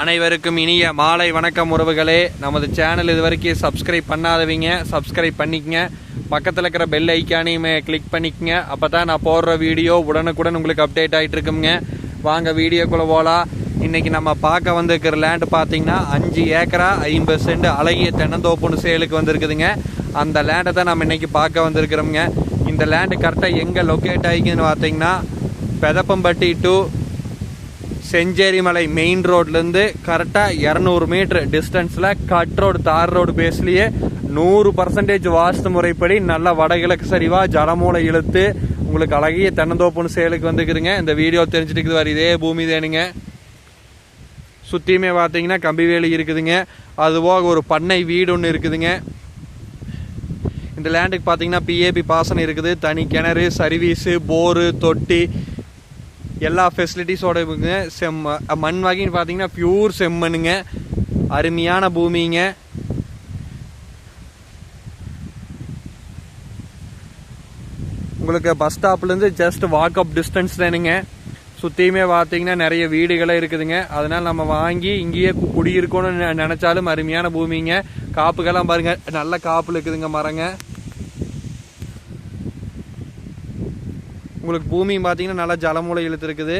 அனைவருக்கும் இனிய மாலை வணக்கம் உறவுகளே. நமது சேனல் இது வரைக்கும் சப்ஸ்கிரைப் பண்ணாதவங்க சப்ஸ்கிரைப் பண்ணிக்கங்க. பக்கத்தில் இருக்கிற பெல் ஐக்கானையுமே கிளிக் பண்ணிக்கங்க. அப்போ தான் நான் போடுற வீடியோ உடனுக்குடன் உங்களுக்கு அப்டேட் ஆகிட்டு இருக்குங்க வாங்க வீடியோக்குள்ளே போகலாம் இன்றைக்கி நம்ம பார்க்க வந்திருக்கிற லேண்டு பார்த்தீங்கன்னா அஞ்சு ஏக்கரா ஐம்பது சென்ட் அழகிய தென்னந்தோப்புன்னு சேலுக்கு வந்திருக்குதுங்க. அந்த லேண்டை தான் நம்ம இன்றைக்கி பார்க்க வந்திருக்கிறோம்ங்க. இந்த லேண்டு கரெக்டாக எங்கே லொக்கேட் ஆகிக்குன்னு பார்த்தீங்கன்னா பெதப்பம்பட்டி டு செஞ்சேரிமலை மெயின் ரோட்லேருந்து கரெக்டாக இரநூறு மீட்ரு டிஸ்டன்ஸில் கட் ரோடு தார் ரோடு பேஸ்லேயே நூறு பர்சன்டேஜ் வாஸ்து முறைப்படி நல்லா வடகிழக்கு சரிவாக ஜலமூலை இழுத்து உங்களுக்கு அழகிய தென்னந்தோப்புன்னு சேலுக்கு வந்துக்குதுங்க. இந்த வீடியோ தெரிஞ்சுட்டு வர இதே பூமி தேனுங்க. சுற்றியுமே பார்த்தீங்கன்னா கம்பி வேலி இருக்குதுங்க அதுபோக ஒரு பண்ணை வீடு ஒன்று இருக்குதுங்க. இந்த லேண்டுக்கு பார்த்தீங்கன்னா பிஏபி பாசனம் இருக்குது. தனி கிணறு சர்வீஸு போரு தொட்டி எல்லா ஃபெசிலிட்டிஸோட இருக்குங்க செம் மண் வகைன்னு பார்த்தீங்கன்னா பியூர் செம்மண்ணுங்க. அருமையான பூமிங்க. உங்களுக்கு பஸ் ஸ்டாப்லேருந்து ஜஸ்ட் வாக் அப் டிஸ்டன்ஸ் தானுங்க. சுற்றியுமே பார்த்தீங்கன்னா நிறைய வீடுகளே இருக்குதுங்க. அதனால் நம்ம வாங்கி இங்கேயே கு- குடியிருக்கணும்னு நெ- அருமையான பூமிங்க. காப்புக்கெல்லாம் பாருங்கள் நல்ல காப்பில் இருக்குதுங்க மரங்க. உங்களுக்கு பூமியும் பார்த்தீங்கன்னா நல்லா ஜலமூலை இழுத்துருக்குது.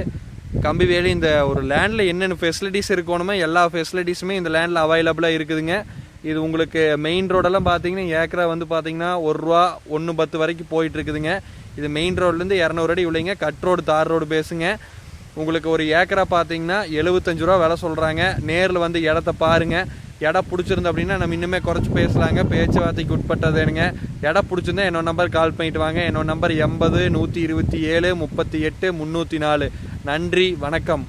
கம்பி வேலி இந்த ஒரு லேண்டில் என்னென்ன ஃபெசிலிட்டிஸ் இருக்கணுமோ எல்லா ஃபெசிலிட்டிஸுமே இந்த லேண்டில் அவைலபிளாக இருக்குதுங்க. இது உங்களுக்கு மெயின் ரோடெல்லாம் பார்த்தீங்கன்னா ஏக்கரா வந்து பார்த்தீங்கன்னா ஒரு ரூபா ஒன்று பத்து வரைக்கும் போயிட்டு இருக்குதுங்க இது மெயின் ரோட்லேருந்து இரநூறு அடி உள்ளீங்க. கட் ரோடு தார் ரோடு பேசுங்க உங்களுக்கு ஒரு ஏக்கரா பார்த்தீங்கன்னா எழுபத்தஞ்சு ரூபா விலை சொல்கிறாங்க நேரில் வந்து இடத்த பாருங்கள் இடம் பிடிச்சிருந்து அப்படின்னா நம்ம இன்னுமே குறைச்சி பேசலாங்க. பேச்சுவார்த்தைக்கு உட்பட்டதுங்க இடம் பிடிச்சிருந்தா என்னோட நம்பர் கால் பண்ணிட்டு வாங்க. என்னோட நம்பர் எண்பது நூற்றி இருபத்தி ஏழு முப்பத்தி எட்டு முந்நூற்றி நாலு. நன்றி வணக்கம்.